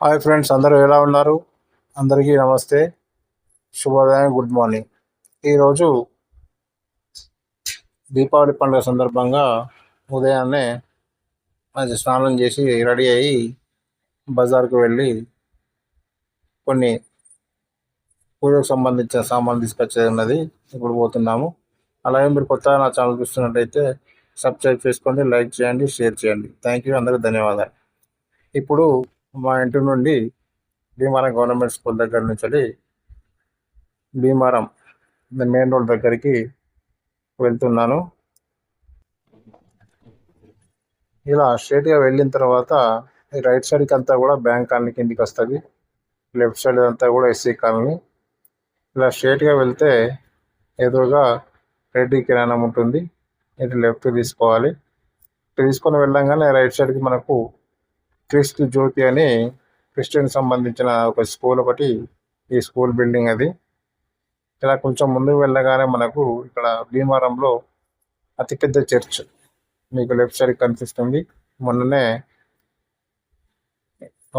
Hi friends అందరూ ఎలా ఉన్నారు? అందరికీ నమస్తే. శుభోదయం గుడ్ మార్నింగ్. ఈరోజు దీపావళి పండుగ సందర్భంగా ఉదయాన్నే మంచి స్నానం చేసి రెడీ అయ్యి బజార్కు వెళ్ళి కొన్ని పూజకు సంబంధించిన సామాన్లు తీసుకొచ్చేది ఉన్నది. ఇప్పుడు పోతున్నాము. అలాగే మీరు కొత్తగా నా ఛానల్ చూస్తున్నట్టయితే సబ్స్క్రైబ్ చేసుకోండి లైక్ చేయండి షేర్ చేయండి. థ్యాంక్ యూ అందరికీ ధన్యవాదాలు. ఇప్పుడు మా ఇంటి నుండి భీమారం గవర్నమెంట్ స్కూల్ దగ్గర నుంచి భీమారం మెయిన్ రోడ్ దగ్గరికి వెళ్తున్నాను. ఇలా స్ట్రేట్గా వెళ్ళిన తర్వాత రైట్ సైడ్కి అంతా కూడా బ్యాంక్ కాలనీ కిందికి వస్తుంది. లెఫ్ట్ సైడ్ అంతా కూడా ఎస్సీ కాలనీ. ఇలా స్ట్రేట్గా వెళ్తే ఎదురుగా రెడ్డి కిరాణం ఉంటుంది. ఇటు లెఫ్ట్ తీసుకోవాలి. తీసుకొని వెళ్ళంగానే రైట్ సైడ్కి మనకు క్రీస్తు జ్యోతి అని క్రిస్టియన్ సంబంధించిన ఒక స్కూల్ ఒకటి ఈ స్కూల్ బిల్డింగ్ అది. ఇలా కొంచెం ముందుకు వెళ్ళగానే మనకు ఇక్కడ భీమారంలో అతిపెద్ద చర్చ్ మీకు లెఫ్ట్ సైడ్ కనిపిస్తుంది. మొన్ననే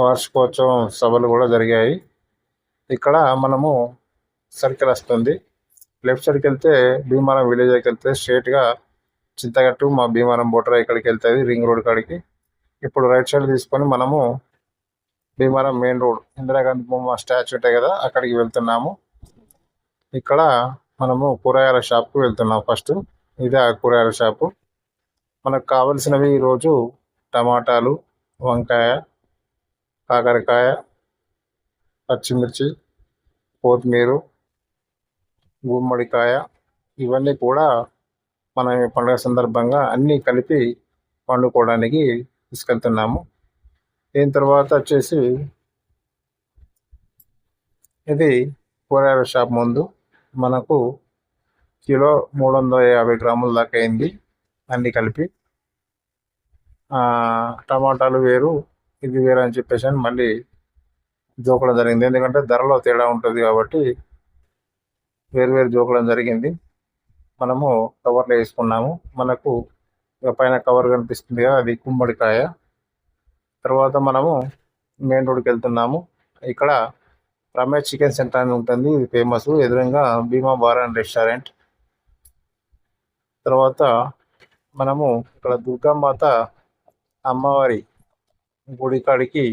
వార్షికోత్సవం సభలు కూడా జరిగాయి. ఇక్కడ మనము సర్కిల్ వస్తుంది. లెఫ్ట్ సైడ్కి వెళ్తే భీమారం విలేజ్కి వెళ్తే స్ట్రేట్గా చింతగట్టు మా భీమారం బోటరా ఇక్కడికి వెళ్తుంది రింగ్ రోడ్ కాడికి. ఇప్పుడు రైట్ సైడ్ తీసుకొని మనము భీమవరం మెయిన్ రోడ్ ఇందిరాగాంధీ బొమ్మ స్టాచ్యూ ఉంటాయి కదా అక్కడికి వెళ్తున్నాము. ఇక్కడ మనము కూరగాయల షాప్కి వెళ్తున్నాం ఫస్ట్ ఇదే ఆ కూరగాయల షాపు మనకు కావలసినవి ఈరోజు టమాటాలు వంకాయ కాకరకాయ పచ్చిమిర్చి కొత్తిమీర గుమ్మడికాయ ఇవన్నీ కూడా మనం పండుగ సందర్భంగా అన్నీ కలిపి వండుకోవడానికి తీసుకెళ్తున్నాము. దీని తర్వాత వచ్చేసి ఇది కూరగాయల షాప్ ముందు. మనకు కిలో మూడు వందల యాభై గ్రాముల దాకా అయింది అన్నీ కలిపి. టమాటాలు వేరు ఇది వేరు అని చెప్పేసి అని మళ్ళీ జోకడం జరిగింది. ఎందుకంటే ధరలో తేడా ఉంటుంది కాబట్టి వేరు వేరు జోకడం జరిగింది. మనము కవర్లో వేసుకున్నాము. మనకు పైన కవర్ కనిపిస్తుంది కదా అది గుమ్మడికాయ తర్వాత మనము మెయిన్ రోడ్కి వెళ్తున్నాము. ఇక్కడ రమేష్ చికెన్ సెంటర్ అని ఉంటుంది ఇది ఫేమస్ ఎదురుగా భీమా బార్ అండ్ రెస్టారెంట్. తర్వాత మనము ఇక్కడ దుర్గామాత అమ్మవారి గుడి కాడికి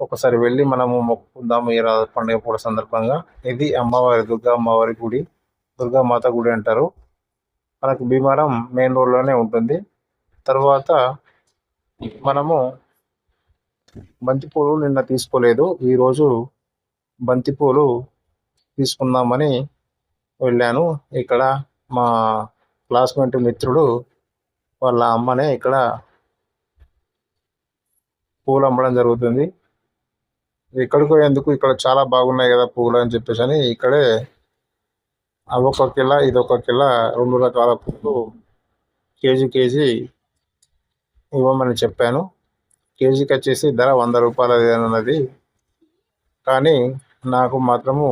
ఒకసారి వెళ్ళి మనము మొక్కుకుందాము ఈ పండుగ పూట సందర్భంగా. ఇది అమ్మవారి దుర్గా అమ్మవారి గుడి. దుర్గామాత గుడి అంటారు. మనకు భీమారం మెయిన్ రోడ్లోనే ఉంటుంది. తర్వాత మనము బంతిపూలు నిన్న తీసుకోలేదు. ఈరోజు బంతిపూలు తీసుకుందామని వెళ్ళాను. ఇక్కడ మా క్లాస్మేట్ మిత్రుడు వాళ్ళ అమ్మనే ఇక్కడ పూలు అమ్మడం జరుగుతుంది. ఎక్కడికో ఎందుకు ఇక్కడ చాలా బాగున్నాయి కదా పూలు అని చెప్పేసి అని ఇక్కడే అవి ఒక కిలో ఇదొక కిలో రెండు రకాల పూలు కేజీ కేజీ ఇవ్వమని చెప్పాను. కేజీకి వచ్చేసి ధర వంద రూపాయలు అన్నది కానీ నాకు మాత్రము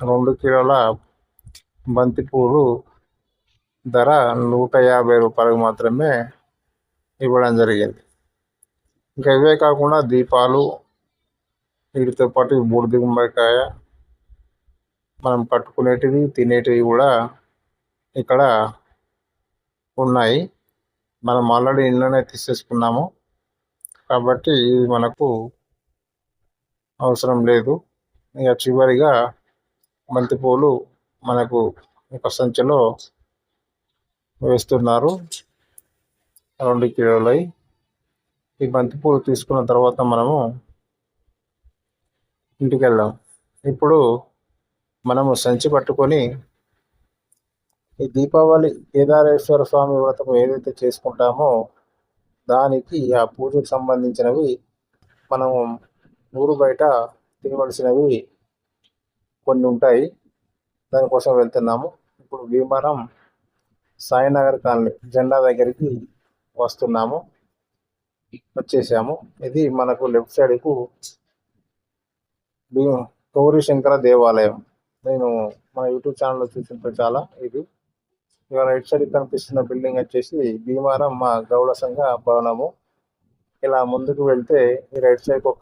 రెండు కిలోల బంతిపూలు ధర నూట యాభై రూపాయలకు మాత్రమే ఇవ్వడం జరిగింది. ఇంకా ఇవే కాకుండా దీపాలు వీటితో పాటు బూడిద గుమ్మడికాయ మనం పట్టుకునేటివి తినేటివి కూడా ఇక్కడ ఉన్నాయి. మనం ఆల్రెడీ ఇంట్లోనే తీసేసుకున్నాము. కాబట్టి ఇది మనకు అవసరం లేదు. ఇక చివరిగా బంతిపూలు మనకు ఒక సంచిలో వేస్తున్నారు. రెండు కిలోలై. ఈ బంతిపూలు తీసుకున్న తర్వాత మనము ఇంటికి వెళ్దాం. ఇప్పుడు మనము సంచి పట్టుకొని ఈ దీపావళి కేదారేశ్వర స్వామి వ్రతం ఏదైతే చేసుకుంటామో దానికి ఆ పూజకు సంబంధించినవి మనం ఊరు బయట తినవలసినవి కొన్ని ఉంటాయి. దానికోసం వెళ్తున్నాము. ఇప్పుడు భీమవరం సాయినగర్ కాలనీ జెండా దగ్గరికి వస్తున్నాము. వచ్చేసాము. ఇది మనకు లెఫ్ట్ సైడ్కు గౌరీ శంకర దేవాలయం. నేను మన యూట్యూబ్ ఛానల్లో చూసిన చాలా ఇది. ఇవాళ రైట్ సైడ్ కనిపిస్తున్న బిల్డింగ్ వచ్చేసి భీమారం మా గౌడ సంఘ భవనము. ఇలా ముందుకు వెళ్తే ఈ రైట్ సైడ్ ఒక